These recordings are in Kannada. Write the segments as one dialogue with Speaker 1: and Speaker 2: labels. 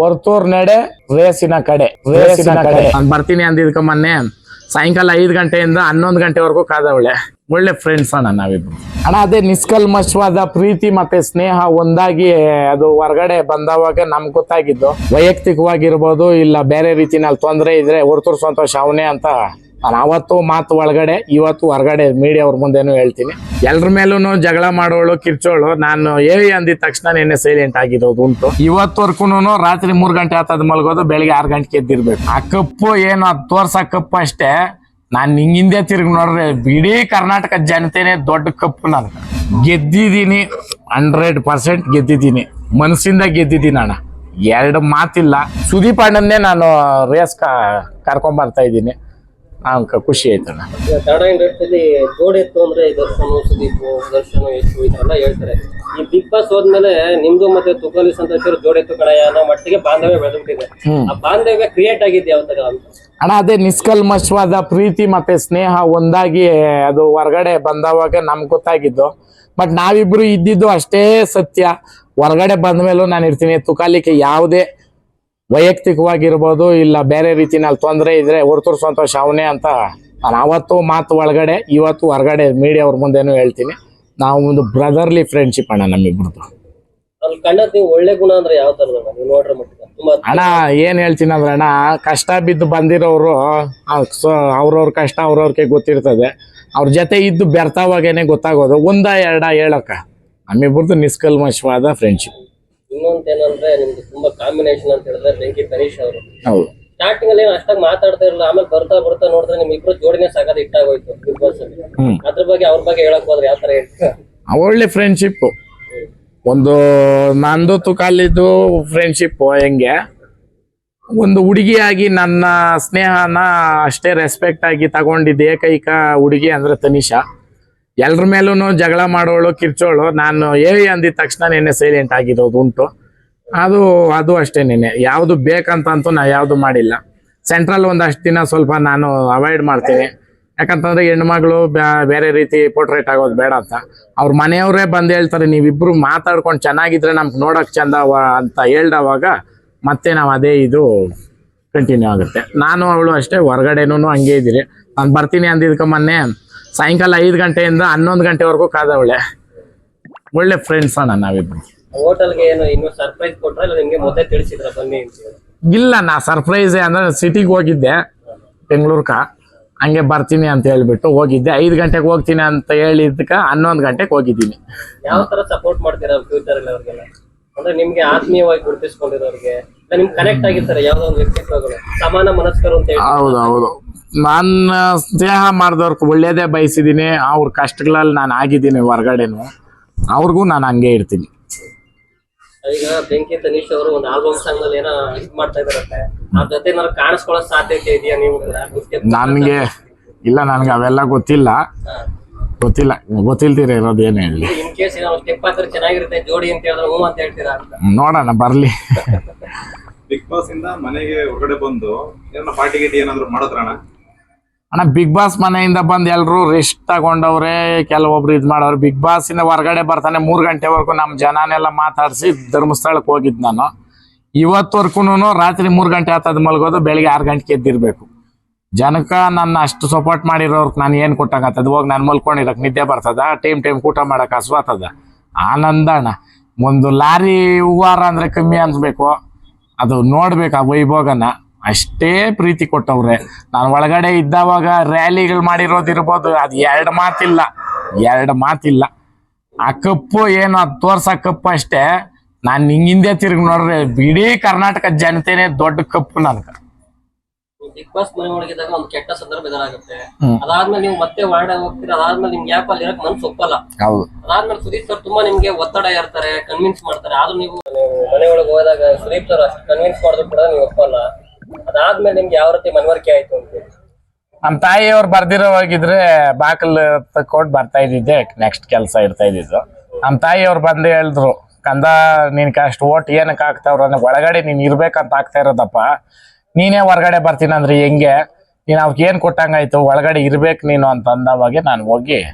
Speaker 1: ವರ್ತೂರ್ ನಡೆ ರೇಸಿನ ಕಡೆ ರೇಸಿನ ಕಡೆ. ನಾನ್ ಬರ್ತೀನಿ ಅಂದಿದ್ಕ ಮೊನ್ನೆ. ಸಾಯಂಕಾಲ ಐದು ಗಂಟೆಯಿಂದ ಹನ್ನೊಂದು ಗಂಟೆವರೆಗೂ ಕಾದವಳೆ. ಒಳ್ಳೆ ಫ್ರೆಂಡ್ಸ್ ಅಣ್ಣ ನಾವಿಬ್ರು. ಅಣ್ಣ ಅದೇ ನಿಷ್ಕಲ್ಮಶವಾದ ಪ್ರೀತಿ ಮತ್ತೆ ಸ್ನೇಹ ಒಂದಾಗಿ ಅದು ಹೊರಗಡೆ ಬಂದವಾಗ ನಮ್ಗೆ ಗೊತ್ತಾಗಿದ್ದು. ವೈಯಕ್ತಿಕವಾಗಿರ್ಬೋದು ಇಲ್ಲ ಬೇರೆ ರೀತಿನಲ್ಲಿ ತೊಂದರೆ ಇದ್ರೆ ಹೊರತುರ್ಸುವಂತ ಸಂತೋಷ ಅವನೇ ಅಂತ ಅವತ್ತು ಮಾತು ಒಳಗಡೆ, ಇವತ್ತು ಹೊರಗಡೆ ಮೀಡಿಯಾ ಮುಂದೆನೂ ಹೇಳ್ತೀನಿ. ಎಲ್ರ ಮೇಲೂ ಜಗಳ ಮಾಡೋಳು, ಕಿರ್ಚೋಳು, ನಾನು ಏವಿ ಅಂದಿದ ತಕ್ಷಣ ನಿನ್ನೆ ಸೈಲೆಂಟ್ ಆಗಿರೋದು ಉಂಟು. ಇವತ್ತವರ್ಗೂನು ರಾತ್ರಿ ಮೂರ್ ಗಂಟೆ ಆತದ ಮಲಗೋದು, ಬೆಳಿಗ್ಗೆ ಆರು ಗಂಟೆಗೆ ಎದ್ದಿರ್ಬೇಕು. ಆ ಕಪ್ಪು ಏನು ತೋರ್ಸ ಕಪ್ಪು ಅಷ್ಟೇ, ನಾನು ನಿಂಗಿಂದೇ ತಿರುಗಿ ನೋಡ್ರೆ ಇಡೀ ಕರ್ನಾಟಕ ಜನತೆನೆ ದೊಡ್ಡ ಕಪ್ಪು ನಾನು ಗೆದ್ದಿದ್ದೀನಿ ಹಂಡ್ರೆಡ್ ಪರ್ಸೆಂಟ್ ಗೆದ್ದಿದ್ದೀನಿ. ಮನಸ್ಸಿಂದ ಗೆದ್ದಿದ್ದೀನಿ ಅಣ್ಣ. ಎರಡು ಮಾತಿಲ್ಲ. ಸುದೀಪ್ ಅಣ್ಣನ್ನೇ ನಾನು ರೇಸ್ ಕರ್ಕೊಂಡ್ ಬರ್ತಾ ಇದ್ದೀನಿ. ನಂಗೆ ಖುಷಿ ಆಯ್ತಣ್ಣ
Speaker 2: ಕನ್ನಡ ಇಂಡಸ್ಟ್ರಿಯಲ್ಲಿ ಜೋಡೆತ್ತು ಅಂದ್ರೆ ಈ ದರ್ಶನ್ ಸುದೀಪ್ ದರ್ಶನ್ ಯಶು ಈ ಹೇಳ್ತಾರೆ. ಈ ಬಿಗ್ ಬಾಸ್ ಹೋದ್ಮೇಲೆ ನಿಮ್ದು ಮತ್ತೆ ತುಕಾಲಿ ಸಂತೋಷ್ ಅವರು ಜೋಡೆತ್ತು ಕಣಯ್ಯ ಅನ್ನೋ ಮಟ್ಟಿಗೆ ಬಾಂಧವ್ಯ ಬೆಳೆದ್ಬಿಟ್ಟಿದೆ. ಆ ಬಾಂಧವ್ಯ ಕ್ರಿಯೇಟ್ ಆಗಿದೆ ಯಾವ ತರ ಅಂತ?
Speaker 1: ಅಣ್ಣ ಅದೇ ನಿಷ್ಕಲ್ಮಶವಾದ ಪ್ರೀತಿ ಮತ್ತೆ ಸ್ನೇಹ ಒಂದಾಗಿ ಅದು ಹೊರಗಡೆ ಬಂದವಾಗ ನಮ್ಗೆ ಗೊತ್ತಾಗಿದ್ದು. ಬಟ್ ನಾವಿಬ್ರು ಇದ್ದಿದ್ದು ಅಷ್ಟೇ ಸತ್ಯ. ಹೊರಗಡೆ ಬಂದ ಮೇಲೂ ನಾನು ಇರ್ತೀನಿ. ತುಕಾಲಿಕ್ಕೆ ಯಾವುದೇ ವೈಯಕ್ತಿಕವಾಗಿರ್ಬೋದು ಇಲ್ಲ ಬೇರೆ ರೀತಿನಲ್ಲಿ ತೊಂದರೆ ಇದ್ರೆ ಹೊರ್ತೂರ್ ಸಂತೋಷ ಅವನೇ ಅಂತ ನಾನು ಅವತ್ತು ಮಾತು ಒಳಗಡೆ ಇವತ್ತು ಹೊರಗಡೆ ಮೀಡಿಯಾ ಅವ್ರ ಮುಂದೆನೂ ಹೇಳ್ತೀನಿ. ನಾವು ಒಂದು ಬ್ರದರ್ಲಿ ಫ್ರೆಂಡ್ಶಿಪ್ ಅಣ್ಣ ನಮ್ಮಿಬ್ರದ್ದು.
Speaker 2: ಒಳ್ಳೆ ಗುಣ ಅಂದ್ರೆ ಯಾವ
Speaker 1: ಅಣ್ಣ? ಏನ್ ಹೇಳ್ತೀನಿ ಅಂದ್ರೆ ಅಣ್ಣ ಕಷ್ಟ ಬಿದ್ದು ಬಂದಿರೋರು ಅವ್ರವ್ರ ಕಷ್ಟ ಅವ್ರವ್ರಿಗೆ ಗೊತ್ತಿರ್ತದೆ. ಅವ್ರ ಜೊತೆ ಇದ್ದು ಬೆರ್ತಾವಾಗೇನೆ ಗೊತ್ತಾಗೋದು. ಒಂದ ಎರಡ ಹೇಳಕ್ಕ. ನಮ್ಮಿಬ್ರದ್ದು ನಿಷ್ಕಲ್ಮಶವಾದ ಫ್ರೆಂಡ್ಶಿಪ್
Speaker 2: ಇನ್ನೊಂದ್ ಏನಂದ್ರೆ ನಿಮ್ದು ತುಂಬಾ ಕಾಂಬಿನೇಷನ್ ಅಂತ ಹೇಳಿದ್ರೆ ಬೆಂಕಿ ತನೀಶ್ ಅವರು.
Speaker 1: ಹೌದು.
Speaker 2: ಸ್ಟಾರ್ಟಿಂಗ್ ಅಲ್ಲಿ ಅಷ್ಟಾಗಿ ಮಾತಾಡ್ತಾ ಇರಲಿಲ್ಲ ಆಮೇಲೆ ಬರ್ತಾ ಬರ್ತಾ ನೋಡಿದ್ರೆ ನಿಮ್ ಇಬ್ರು ಜೋಡಿನೇ ಸಾಕಾದ ಇಟ್ಟಾಗೋಯ್ತು ಬಿಗ್ ಬಾಸ್ ಅಲ್ಲಿ. ಅದ್ರ ಬಗ್ಗೆ ಅವ್ರ ಬಗ್ಗೆ ಹೇಳಕ್ ಹೋದ್ರೆ ಯಾವ ತರ ಹೇಳ್ತೀರಾ?
Speaker 1: ಒಳ್ಳೆ ಫ್ರೆಂಡ್ಶಿಪ್ ಒಂದು ನಂದು ತುಕಾಲಿದ್ದು ಫ್ರೆಂಡ್ಶಿಪ್ ಹೆಂಗೆ? ಒಂದು ಹುಡುಗಿಯಾಗಿ ನನ್ನ ಸ್ನೇಹನ ಅಷ್ಟೇ ರೆಸ್ಪೆಕ್ಟ್ ಆಗಿ ತಗೊಂಡಿದ್ದ ಏಕೈಕ ಹುಡುಗಿ ಅಂದ್ರೆ ತನಿಷಾ ಎಲ್ರ ಮೇಲೂ ಜಗಳ ಮಾಡೋಳು, ಕಿರ್ಚೋಳು. ನಾನು ಏವಿ ಅಂದಿದ ತಕ್ಷಣ ನೆನ್ನೆ ಸೈಲೆಂಟ್ ಆಗಿರೋದು ಉಂಟು. ಅದು ಅದು ಅಷ್ಟೇ ನೆನ್ನೆ. ಯಾವುದು ಬೇಕಂತಂತೂ ನಾ ಯಾವುದು ಮಾಡಿಲ್ಲ. ಸೆಂಟ್ರಲ್ ಒಂದಷ್ಟು ದಿನ ಸ್ವಲ್ಪ ನಾನು ಅವಾಯ್ಡ್ ಮಾಡ್ತೀನಿ. ಯಾಕಂತಂದ್ರೆ ಹೆಣ್ಮಗಳು ಬೇರೆ ರೀತಿ ಪೋರ್ಟ್ರೇಟ್ ಆಗೋದು ಬೇಡ ಅಂತ. ಅವ್ರ ಮನೆಯವರೇ ಬಂದು ಹೇಳ್ತಾರೆ, ನೀವಿಬ್ರು ಮಾತಾಡ್ಕೊಂಡು ಚೆನ್ನಾಗಿದ್ರೆ ನಮ್ಗೆ ನೋಡಕ್ ಚಂದ ಅಂತ ಹೇಳ್ದವಾಗ ಮತ್ತೆ ನಾವು ಅದೇ ಇದು ಕಂಟಿನ್ಯೂ ಆಗುತ್ತೆ. ನಾನು ಅವಳು ಅಷ್ಟೇ ಹೊರಗಡೆನೂ ಹಂಗೆ ಇದ್ದೀರಿ. ನಾನು ಬರ್ತೀನಿ ಅಂದಿದ್ಕೆ ಮೊನ್ನೆ ಸಾಯಂಕಾಲ ಐದು ಗಂಟೆಯಿಂದ ಹನ್ನೊಂದು ಗಂಟೆವರೆಗೂ ಕಾದವಳೆ ಒಳ್ಳೆ. ಫ್ರೆಂಡ್ಸ್ ಅಣ್ಣ ನಾವಿಬ್ರು.
Speaker 2: ಹೋಟೆಲ್ಗೆ ಏನು ಇನ್ನು ಸರ್ಪ್ರೈಸ್ ಕೊಟ್ರ ಇಲ್ಲ ನಿಮ್ಗೆ ಮೊದಲೇ ತಿಳಿಸಿದ್ರ ಬನ್ನಿ ಅಂತ?
Speaker 1: ಇಲ್ಲ ನಾ ಸರ್ಪ್ರೈಸ್ ಅಂದ್ರೆ ಸಿಟಿಗೆ ಹೋಗಿದ್ದೆ ಬೆಂಗಳೂರ್ಕ ಹಂಗೆ ಬರ್ತೀನಿ ಅಂತ ಹೇಳ್ಬಿಟ್ಟು ಹೋಗಿದ್ದೆ. ಐದು ಗಂಟೆಗೆ ಹೋಗ್ತೀನಿ ಅಂತ ಹೇಳಿದ್ದಕ್ಕೆ ಹನ್ನೊಂದು ಗಂಟೆಗೆ ಹೋಗಿದ್ದೀನಿ.
Speaker 2: ಯಾವ ತರ ಸಪೋರ್ಟ್ ಮಾಡ್ತೀರಾ ಫ್ಯೂಚರ್ ಅಲ್ಲಿ ಅವ್ರಿಗೆಲ್ಲ? ಅಂದ್ರೆ ನಿಮ್ಗೆ ಆತ್ಮೀಯವಾಗಿ ಗುರುತಿಸ್ಕೊಂಡಿರೋರಿಗೆ ನಿಮ್ಗೆ ಕನೆಕ್ಟ್ ಆಗಿರ್ತಾರೆ ಯಾವ್ದೋ ಒಂದು ವ್ಯಕ್ತಿತ್ವಗಳು ಸಮಾನ ಮನಸ್ಕರು ಅಂತ ಹೇಳಿ
Speaker 1: ಹೌದು ಹೌದು. ನಾನು ಸ್ನೇಹ ಮಾಡಿದವ್ರಿಗೆ ಒಳ್ಳೇದೇ ಬಯಸಿದ್ದೀನಿ ಅವ್ರ ಕಷ್ಟಗಳಲ್ಲಿ ನಾನು ಆಗಿದ್ದೀನಿ ಹೊರಗಡೆನು. ಅವ್ರಿಗೂ ನಾನು ಹಂಗೆ ಇರ್ತೀನಿ.
Speaker 2: ಈಗ ಬೆಂಕಿ ತನೀಶ್ ಅವರು ಒಂದು ಆಲ್ಬಮ್ ಸಾಂಗ್ ಏನೋ ಇದ್ ಮಾಡ್ತಾ ಇದಾರಂತೆ ಆ ಜೊತೆ ಏನಾದ್ರು ಕಾಣಿಸ್ಕೊಳ್ಳೋ ಸಾಧ್ಯತೆ ಇದೆಯಾ ನೀವು ಕೂಡ?
Speaker 1: ನನಗೆ ಇಲ್ಲ ನನಗೆ ಅವೆಲ್ಲ ಗೊತ್ತಿಲ್ಲ. ಗೊತ್ತಿಲ್ಲ ಗೊತ್ತಿಲ್ದಿರ ಇರೋದು ಏನು ಹೇಳಿ.
Speaker 2: ಇನ್ ಕೇಸ್ ಏನೋ ಸ್ಟೆಪ್ ಹಾಕಿದ್ರೆ ಚೆನ್ನಾಗಿರುತ್ತೆ ಜೋಡಿ ಅಂತ ಹೇಳಿದ್ರೆ ಹ್ಞೂ ಅಂತ ಹೇಳ್ತೀರಾ ಅಂತ?
Speaker 1: ನೋಡೋಣ ಬರಲಿ.
Speaker 3: ಬಿಗ್ ಬಾಸ್ ಇಂದ ಮನೆಗೆ ಹೊರಗಡೆ ಬಂದು ಏನೋ ಪಾರ್ಟಿ ಗಿಟಿ ಏನಾದ್ರು ಮಾಡಿದ್ರಣ
Speaker 1: ಅಣ್ಣ ಬಿಗ್ ಬಾಸ್ ಮನೆಯಿಂದ ಬಂದು ಎಲ್ಲರೂ ರೆಸ್ಟ್ ತಗೊಂಡವ್ರೆ, ಕೆಲವೊಬ್ರು ಇದು ಮಾಡೋರು ಬಿಗ್ ಬಾಸ್ ಇಂದ ಹೊರಗಡೆ ಬರ್ತಾನೆ ಮೂರು ಗಂಟೆವರೆಗೂ ನಮ್ಮ ಜನನೆಲ್ಲ ಮಾತಾಡಿಸಿ ಧರ್ಮಸ್ಥಳಕ್ಕೆ ಹೋಗಿದ್ದು ನಾನು. ಇವತ್ತವರ್ಗೂನು ರಾತ್ರಿ ಮೂರು ಗಂಟೆ ಆತದ ಮಲಗೋದು, ಬೆಳಿಗ್ಗೆ ಆರು ಗಂಟೆಗೆ ಎದ್ದಿರಬೇಕು. ಜನಕ್ಕೆ ನನ್ನ ಅಷ್ಟು ಸಪೋರ್ಟ್ ಮಾಡಿರೋರ್ಗೆ ನಾನು ಏನು ಕೊಟ್ಟಾಗತ್ತದ ಹೋಗಿ ನಾನು ಮಲ್ಕೊಂಡಿರಕ್ ನಿದ್ದೆ ಬರ್ತದ? ಟೈಮ್ ಟೈಮ್ ಊಟ ಮಾಡಕ್ ಹಸ್ವಾತದ ಆನಂದ ಅಣ್ಣ. ಒಂದು ಲಾರಿ ಹೂವಾರ ಅಂದ್ರೆ ಕಮ್ಮಿ ಅನ್ಸ್ಬೇಕು. ಅದು ನೋಡ್ಬೇಕು ಆ ವೈಭೋಗನ. ಅಷ್ಟೇ ಪ್ರೀತಿ ಕೊಟ್ಟವ್ರೆ. ನಾನು ಒಳಗಡೆ ಇದ್ದವಾಗ ರ್ಯಾಲಿಗಳು ಮಾಡಿರೋದಿರ್ಬೋದು ಅದು ಎರಡು ಮಾತಿಲ್ಲ ಎರಡು ಮಾತಿಲ್ಲ. ಆ ಕಪ್ಪು ಏನು ಅದು ತೋರ್ಸ ಕಪ್ಪು ಅಷ್ಟೇ. ನಾನು ನಿಂಗಿಂದೇ ಹಿಂದೆ ತಿರುಗಿ ನೋಡ್ರೆ ಇಡೀ ಕರ್ನಾಟಕ ಜನತೆನೆ ದೊಡ್ಡ ಕಪ್ಪು ನನಗೆ.
Speaker 2: ಬಿಗ್ ಬಾಸ್ ಮನೆ ಒಳಗಿದ್ದಾಗ ಒಂದು ಕೆಟ್ಟ ಸಂದರ್ಭ ಎದುರಾಗುತ್ತೆ. ಅದಾದ್ಮೇಲೆ ನೀವು ಮತ್ತೆ ಹೊರಗಡೆ ಹೋಗ್ತೀರಾ? ಅದಾದ್ಮೇಲೆ ನಿಮ್ಗೆ ಯಾಕೆ ಅಲ್ಲಿ ಇರಕ್ ಮನ್ಸು ಒಪ್ಪಲ್ಲ.
Speaker 1: ಹೌದು.
Speaker 2: ಅದಾದ್ಮೇಲೆ ಸುದೀಪ್ ಸರ್ ತುಂಬಾ ನಿಮ್ಗೆ ಒತ್ತಡ ಇರ್ತಾರೆ ಕನ್ವಿನ್ಸ್ ಮಾಡ್ತಾರೆ. ಆದ್ರೂ ನೀವು ನೀವು ಮನೆ ಒಳಗೆ ಹೋದಾಗ ಸುದೀಪ್ ಸರ್ ಅಷ್ಟು ಕನ್ವಿನ್ಸ್ ಮಾಡಿದ್ರು ಕೂಡ ನೀವು ಒಪ್ಪಲ್ಲ. ಅದಾದ್ಮೇಲೆ ನಿಮ್ಗೆ ಯಾವ ರೀತಿ ಮನವರಿಕೆ ಆಯ್ತು ಅಂತ ಹೇಳಿ.
Speaker 1: ನಮ್ಮ ತಾಯಿಯವ್ರು ಬರ್ದಿರೋವಾಗಿದ್ರೆ ಬಾಕಲ್ ತಕೊಂಡು ಬರ್ತಾ ಇದ್ದಿದ್ದೆ ನೆಕ್ಸ್ಟ್ ಕೆಲಸ ಇರ್ತಾ ಇದ್ದಿದ್ದು. ನಮ್ಮ ತಾಯಿಯವ್ರು ಬಂದು ಹೇಳಿದ್ರು, ಕಂದ, ನಿನ್ ಕಷ್ಟ ಓಟ್ ಏನಕ್ಕೆ ಹಾಕ್ತಾವ್ರ? ಅಂದ್ರೆ ಒಳಗಡೆ ನೀನ್ ಇರ್ಬೇಕಂತ ಆಗ್ತಾ ಇರೋದಪ್ಪ. ನೀನೇ ಹೊರಗಡೆ ಬರ್ತೀನಿ ಅಂದ್ರೆ ಹೆಂಗೆ? ನೀನು ಅವ್ಕೆ ಏನು ಕೊಟ್ಟಂಗಾಯ್ತು? ಒಳಗಡೆ ಇರ್ಬೇಕು ನೀನು ಅಂತ ಅಂದವಾಗೆ ನಾನು ಹೋಗಿ,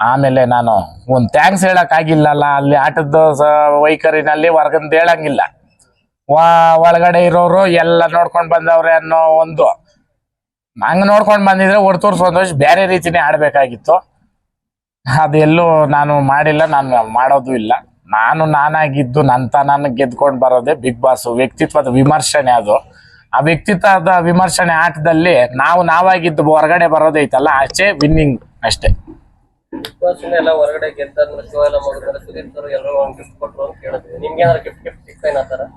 Speaker 1: ಆಮೇಲೆ ನಾನು ಒಂದು ಥ್ಯಾಂಕ್ಸ್ ಹೇಳಕ್ ಆಗಿಲ್ಲಲ್ಲ, ಅಲ್ಲಿ ಆಟದ ಸ- ವೈಖರಿನಲ್ಲಿ ಹೊರಗಂದು ಹೇಳಂಗಿಲ್ಲ. ವಾ- ಒಳಗಡೆ ಇರೋರು ಎಲ್ಲ ನೋಡ್ಕೊಂಡ್ ಬಂದವ್ರೆ ಅನ್ನೋ ಒಂದು. ಹಂಗ್ ನೋಡ್ಕೊಂಡ್ ಬಂದಿದ್ರೆ ಒಡ್ತೂರ್ ಸಂತೋಷ್ ಬೇರೆ ರೀತಿನೇ ಆಡ್ಬೇಕಾಗಿತ್ತು. ಅದೆಲ್ಲೂ ನಾನು ಮಾಡಿಲ್ಲ, ನಾನು ಮಾಡೋದು ಇಲ್ಲ. ನಾನು ನಾನಾಗಿದ್ದು ನಂತ ನಾನು ಗೆದ್ಕೊಂಡು ಬರೋದೇ ಬಿಗ್ ಬಾಸ್, ವ್ಯಕ್ತಿತ್ವದ ವಿಮರ್ಶನೆ ಅದು. ಆ ವ್ಯಕ್ತಿತ್ವದ ವಿಮರ್ಶನೆ ಆಟದಲ್ಲಿ ನಾವು ನಾವಾಗಿದ್ದು ಹೊರಗಡೆ ಬರೋದೈತಲ್ಲ, ಆಚೆ ವಿನ್ನಿಂಗ್ ಅಷ್ಟೇ.
Speaker 2: ಬಾಸ್ ಎಲ್ಲ ಹೊರಗಡೆ ಶೋ ಎಲ್ಲ ಮಾಡಿದ್ರೆ ಸುದೀಪ್ ಸರ್ ಎಲ್ಲರೂ ಒಂದು ಗಿಫ್ಟ್ ಕೊಟ್ರು ಅಂತ ಕೇಳಿದ್ವಿ ನಿಮ್ಗೆ ಏನಾದ್ರು ಗಿಫ್ಟ್ ಗಿಫ್ಟ್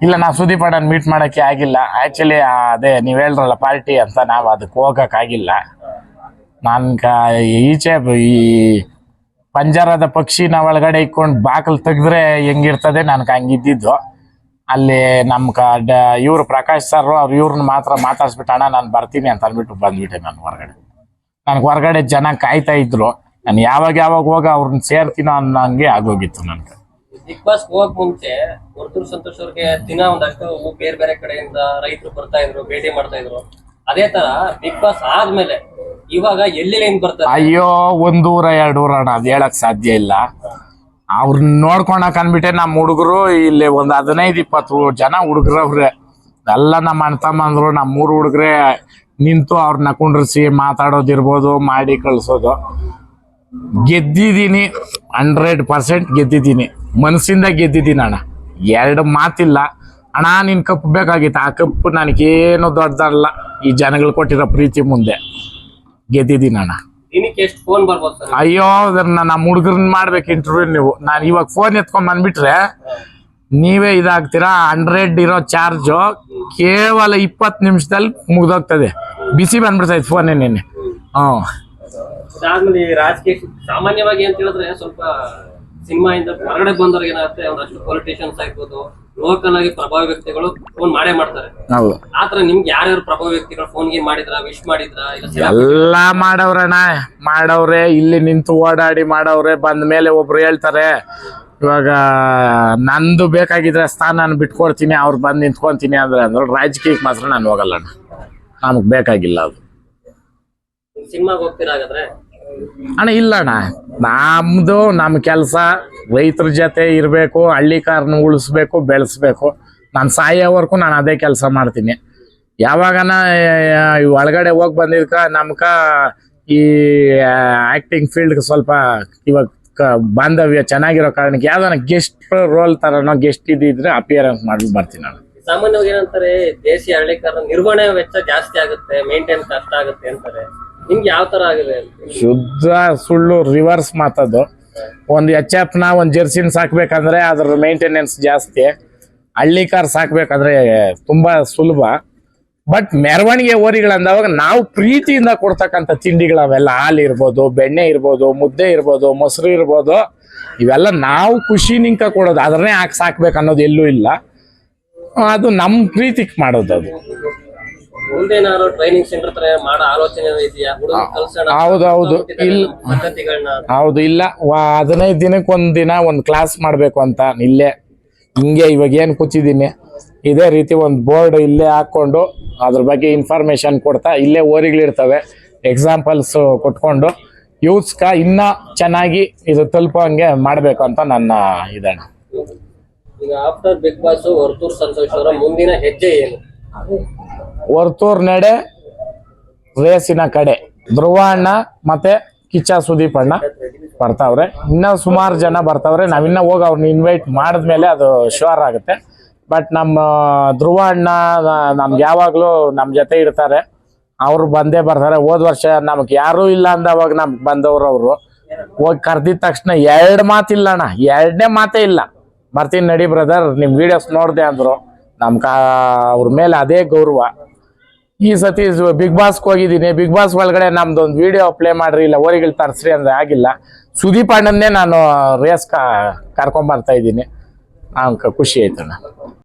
Speaker 1: ಇಲ್ಲ, ನಾವು ಸುದೀಪ್ ಅಣ್ಣ ಮೀಟ್ ಮಾಡಕ್ಕೆ ಆಗಿಲ್ಲ. ಆಕ್ಚುಲಿ ಅದೇ ನೀವು ಹೇಳ್ರಲ್ಲ ಪಾರ್ಟಿ ಅಂತ ನಾವು ಅದಕ್ಕೆ ಹೋಗೋಕ್ಕಾಗಿಲ್ಲ ನನ್ಗೆ ನಾನ್ ಈಚೆ ಈ ಪಂಜರದ ಪಕ್ಷಿನ ಒಳಗಡೆ ಇಕ್ಕೊಂಡು ಬಾಕಲ್ ತೆಗೆದ್ರೆ ಹೆಂಗಿರ್ತದೆ? ನನ್ಗೆ ಹಂಗಿದ್ದಿದ್ದು ಅಲ್ಲಿ ನಮ್ಮ ಕ ಇವ್ರು ಪ್ರಕಾಶ್ ಸರ್ ಅವ್ರು ಇವ್ರನ್ನ ಮಾತ್ರ ಮಾತಾಡ್ಸ್ಬಿಟ್ಟು ನಾನು ಬರ್ತೀನಿ ಅಂತ ಅಂದ್ಬಿಟ್ಟು ಬಂದ್ಬಿಟ್ಟೆ ನಾನು ಹೊರಗಡೆ. ನನ್ಗೆ ಹೊರಗಡೆ ಜನ ಕಾಯ್ತಾ ಇದ್ರು. ನಾನು ಯಾವಾಗ ಯಾವಾಗ ಹೋಗ ಅವ್ರನ್ನ ಸೇರ್ತೀನೋ ಅನ್ನೋಂಗೆ ಆಗೋಗಿತ್ತು ನನ್ಗೆ.
Speaker 2: ಬಿಗ್ ಬಾಸ್ ಹೋಗಕ್ ಮುಂಚೆ ವರ್ತೂರ್ ಸಂತೋಷ್ ಅವ್ರಿಗೆ ದಿನ ಒಂದಷ್ಟು ಬೇರೆ ಬೇರೆ ಕಡೆಯಿಂದ ರೈತರು ಬರ್ತಾ ಇದ್ರು ಭೇಟಿ ಮಾಡ್ತಾ ಇದ್ರು. ಅದೇ ತರ ಬಿಗ್ ಬಾಸ್ ಆದ್ಮೇಲೆ ಇವಾಗ ಎಲ್ಲಿ ಲೈನ್ ಬರ್ತಾರೆ?
Speaker 1: ಅಯ್ಯೋ ಒಂದೂರ ಎರಡು ಊರ ಅಣ್ಣ ಅದ್ ಹೇಳಕ್ ಸಾಧ್ಯ ಇಲ್ಲ. ಅವ್ರನ್ನ ನೋಡ್ಕೊಳಕ್ ಅನ್ಬಿಟ್ಟೆ ನಮ್ಮ ಹುಡುಗರು ಇಲ್ಲಿ ಒಂದ್ ಹದಿನೈದು ಇಪ್ಪತ್ತು ಜನ ಹುಡುಗರವ್ರೆ. ಎಲ್ಲ ನಮ್ಮ ಅಣ್ಣ ತಮ್ಮಂದ್ರು ನಮ್ಮ ಮೂರು ಹುಡುಗ್ರೆ ನಿಂತು ಅವ್ರನ್ನ ಕುಂಡ್ರಿಸಿ ಮಾತಾಡೋದಿರ್ಬೋದು ಮಾಡಿ ಕಳ್ಸೋದು. ಗೆದ್ದಿದ್ದೀನಿ ಹಂಡ್ರೆಡ್ ಪರ್ಸೆಂಟ್ ಗೆದ್ದಿದ್ದೀನಿ. ಮನಸ್ಸಿಂದ ಗೆದ್ದಿದ್ದೀನಿ ಅಣ್ಣ. ಎರಡು ಮಾತಿಲ್ಲ. ಅಣ್ಣ ನಿನ್ನ ಕಪ್ ಬೇಕಾಗಿತ್ತು. ಆ ಕಪ್ಪು ನನಗೇನು ದೊಡ್ಡದಲ್ಲ. ಈ ಜನಗಳು ಕೊಟ್ಟಿರೋ ಪ್ರೀತಿ ಮುಂದೆ. ಗೆದ್ದಿದ್ದೀನಿ ಅಣ್ಣ. ಅಯ್ಯೋ ಅದನ್ನ ನಮ್ಮ ಹುಡುಗರನ್ನ ಮಾಡ್ಬೇಕು ಇಂಟರ್ವ್ಯೂ ನೀವು. ನಾನು ಇವಾಗ ಫೋನ್ ಎತ್ಕೊಂಡ್ ಬಂದ್ಬಿಟ್ರೆ ನೀವೇ ಇದಾಗ್ತೀರಾ? ಹಂಡ್ರೆಡ್ ಇರೋ ಚಾರ್ಜು ಕೇವಲ ಇಪ್ಪತ್ತು ನಿಮಿಷದಲ್ಲಿ ಮುಗ್ದೋಗ್ತದೆ. ಬಿಸಿ ಬಂದ್ಬಿಡ್ತೈತೆ ಫೋನೇ ನಿನ್ನೆ. ಹ್ಞೂ
Speaker 2: ಅದಾದ್ಮೇಲೆ ಈ ರಾಜಕೀಯ ಸಾಮಾನ್ಯವಾಗಿ ಅಂತ ಹೇಳಿದ್ರೆ ಸ್ವಲ್ಪ ಸಿನಿಮಾ ಇಂದ ಹೊರಗಡೆ ಬಂದವ್ರಿಗೆ ಏನಾಗುತ್ತೆ ಒಂದಷ್ಟು ಪೊಲಿಟಿಷಿಯನ್ಸ್ ಆಗ್ಬೋದು ಲೋಕಲ್ ಆಗಿ ಪ್ರಭಾವಿ ವ್ಯಕ್ತಿಗಳು ಫೋನ್ ಮಾಡೇ ಮಾಡ್ತಾರೆ.
Speaker 1: ಹೌದು.
Speaker 2: ಆತರ ನಿಮ್ಗೆ ಯಾರ್ಯಾರು ಪ್ರಭಾವಿ ವ್ಯಕ್ತಿಗಳು ಫೋನ್ಗೆ ಮಾಡಿದ್ರ ವಿಶ್ ಮಾಡಿದ್ರ
Speaker 1: ಎಲ್ಲಾ ಮಾಡವ್ರಣ ಮಾಡವ್ರೆ ಇಲ್ಲಿ ನಿಂತು ಓಡಾಡಿ ಮಾಡವ್ರೆ ಬಂದ ಮೇಲೆ ಒಬ್ರು ಹೇಳ್ತಾರೆ ಇವಾಗ ನಂದು ಬೇಕಾಗಿದ್ರೆ ಸ್ಥಾನ ನಾನು ಬಿಟ್ಕೊಡ್ತೀನಿ ಅವ್ರು ಬಂದು ನಿಂತ್ಕೊಂತೀನಿ ಅಂದ್ರೆ ಅಂದ್ರೆ ರಾಜಕೀಯಕ್ಕೆ ಮಾತ್ರ ನಾನು ಹೋಗಲ್ಲ ಅಣ್ಣ. ನಮಗೆ ಬೇಕಾಗಿಲ್ಲ ಅದು.
Speaker 2: ಸಿನಿಮಾಗೆ ಹೋಗ್ತೀರಾ ಹಾಗಾದ್ರೆ?
Speaker 1: ಅಣ್ಣ, ಇಲ್ಲ ಅಣ್ಣ. ನಮ್ದು ನಮ್ಮ ಕೆಲಸ ರೈತರ ಜೊತೆ ಇರಬೇಕು, ಹಳ್ಳಿಕಾರನ ಉಳಿಸ್ಬೇಕು, ಬೆಳೆಸ್ಬೇಕು. ನಾನು ಸಾಯೋವರೆಗೂ ನಾನು ಅದೇ ಕೆಲಸ ಮಾಡ್ತೀನಿ. ಯಾವಾಗನ ಒಳಗಡೆ ಹೋಗಿ ಬಂದಿದ್ಕ ನಮ್ಕ ಈ ಆ್ಯಕ್ಟಿಂಗ್ ಫೀಲ್ಡ್ಗೆ ಸ್ವಲ್ಪ ಇವಾಗ ಬಾಂಧವ್ಯ ಚೆನ್ನಾಗಿರೋ ಕಾರಣಕ್ಕೆ ಯಾವ್ದಾನ ಗೆಸ್ಟ್ ರೋಲ್ ಥರನೋ ಗೆಸ್ಟ್ ಇದ್ರೆ ಅಪಿಯರೆನ್ಸ್ ಮಾಡಿ ಬರ್ತೀನಿ ನಾನು
Speaker 2: ಸಾಮಾನ್ಯವಾಗಿ ಏನಂತಾರೆ ದೇಶಿ ಹಳ್ಳಿಕಾರ ನಿರ್ವಹಣೆ ವೆಚ್ಚ ಜಾಸ್ತಿ ಆಗುತ್ತೆ ಮೇಂಟೈನ್ ಕಷ್ಟ ಆಗುತ್ತೆ ಅಂತಾರೆ. ನಿಮ್ಗೆ ಯಾವ ತರ ಆಗಿದೆ
Speaker 1: ಶುದ್ಧ ಸುಳ್ಳು ರಿವರ್ಸ್ ಮಾತದು. ಒಂದು ಎಚ್ ಎಫ್ನ ಒಂದು ಜೆರ್ಸಿನ್ ಸಾಕ್ಬೇಕಂದ್ರೆ ಅದ್ರ ಮೇಂಟೆನೆನ್ಸ್ ಜಾಸ್ತಿ. ಹಳ್ಳಿ ಕಾರ್ ಸಾಕ್ಬೇಕಂದ್ರೆ ತುಂಬಾ ಸುಲಭ. ಬಟ್ ಮೆರವಣಿಗೆ ಓರಿಗಳಂದವಾಗ ನಾವು ಪ್ರೀತಿಯಿಂದ ಕೊಡ್ತಕ್ಕಂಥ ತಿಂಡಿಗಳು ಅವೆಲ್ಲ, ಹಾಲು ಇರ್ಬೋದು, ಬೆಣ್ಣೆ ಇರ್ಬೋದು, ಮುದ್ದೆ ಇರ್ಬೋದು, ಮೊಸರು ಇರ್ಬೋದು, ಇವೆಲ್ಲ ನಾವು ಖುಷಿ ನಿಂಕ ಕೊಡೋದು. ಅದನ್ನೇ ಹಾಕಿ ಸಾಕ್ಬೇಕು ಅನ್ನೋದು ಎಲ್ಲೂ ಇಲ್ಲ. ಅದು ನಮ್ಮ ಪ್ರೀತಿಗೆ ಮಾಡೋದು ಅದು.
Speaker 2: ಟ್ರೈನಿಂಗ್ ಸೆಂಟರ್ ತರ ಮಾಡೋ ಆಲೋಚನೆ ಇದೆಯಾ? ಹುಡುಗ ಕಲ್ಸೋಣ
Speaker 1: ಹೌದು, ಹೌದು. ಇಲ್ಲ.
Speaker 2: ಪದ್ಧತಿಗಳನ್ನ
Speaker 1: ಹೌದು ಇಲ್ಲ. ವಾ- ಹದಿನೈದು ದಿನಕ್ಕೆ ಒಂದ್ ದಿನ ಒಂದು ಕ್ಲಾಸ್ ಮಾಡಬೇಕು ಅಂತ ಇಲ್ಲೇ. ಹಿಂಗೆ ಇವಾಗ ಏನ್ ಕೂತಿದ್ದೀನಿ. ಇದೇ ರೀತಿ ಒಂದು ಬೋರ್ಡ್ ಇಲ್ಲೇ ಹಾಕೊಂಡು ಅದ್ರ ಬಗ್ಗೆ ಇನ್ಫಾರ್ಮೇಶನ್ ಕೊಡ್ತಾ ಇಲ್ಲೇ ಓರಿಗಳಿರ್ತವೆ. ಎಕ್ಸಾಂಪಲ್ಸ್ ಕೊಟ್ಕೊಂಡು ಯೂತ್ಸ್ಕ ಇನ್ನ ಚೆನ್ನಾಗಿ ಇದು ತಲುಪೋಂಗೆ ಮಾಡಬೇಕು ಅಂತ ನನ್ನ ಇದಣ್ಣ
Speaker 2: ಈಗ after Bigg Boss Varthur Santhosh ಅವರ ಮುಂದಿನ ಹೆಜ್ಜೆ ಏನು?
Speaker 1: ವರ್ತೂರ್ ನಡೆ, ರೇಸಿನ ಕಡೆ. ಧ್ರುವ ಅಣ್ಣ ಮತ್ತೆ ಕಿಚ್ಚ ಸುದೀಪ್ ಅಣ್ಣ ಬರ್ತಾವ್ರೆ. ಇನ್ನ ಸುಮಾರು ಜನ ಬರ್ತಾವ್ರೆ. ನಾವಿನ್ನ ಹೋಗಿ ಅವ್ರನ್ನ ಇನ್ವೈಟ್ ಮಾಡಿದ್ಮೇಲೆ ಅದು ಶೋರ್ ಆಗುತ್ತೆ. ಬಟ್ ನಮ್ಮ ಧ್ರುವ ಅಣ್ಣ ನಮ್ಗೆ ಯಾವಾಗಲೂ ನಮ್ಮ ಜೊತೆ ಇರ್ತಾರೆ. ಅವರು ಬಂದೇ ಬರ್ತಾರೆ. ಹೋದ ವರ್ಷ ನಮಗೆ ಯಾರೂ ಇಲ್ಲ ಅಂದವಾಗ ನಮ್ಗೆ ಬಂದವರು ಅವರು. ಹೋಗಿ ಕರ್ದಿದ ತಕ್ಷಣ ಎರಡು ಮಾತಿಲ್ಲ ಅಣ್ಣ. ಎರಡನೇ ಮಾತೇ ಇಲ್ಲ. ಬರ್ತೀನಿ ನಡಿ ಬ್ರದರ್ ನಿಮ್ಮ ವಿಡಿಯೋಸ್ ನೋಡಿದೆ ಅಂದರು. ನಮ್ಮ ಕಾ ಅವ್ರ ಮೇಲೆ ಅದೇ ಗೌರವ. ಈ ಸತಿ ಬಿಗ್ ಬಾಸ್ಗೆ ಹೋಗಿದ್ದೀನಿ. ಬಿಗ್ ಬಾಸ್ ಒಳಗಡೆ ನಮ್ದು ಒಂದು ವಿಡಿಯೋ ಪ್ಲೇ ಮಾಡ್ರಿ, ಇಲ್ಲ ಓರಿಗಳು ತರಿಸ್ರಿ ಅಂದ್ರೆ ಆಗಿಲ್ಲ. ಸುದೀಪ್ ಅಣ್ಣನ್ನೇ ನಾನು ರೇಸ್ ಕರ್ಕೊಂಬರ್ತಾ ಇದ್ದೀನಿ. ನಮ್ಗೆ ಖುಷಿ ಆಯ್ತಣ್ಣ.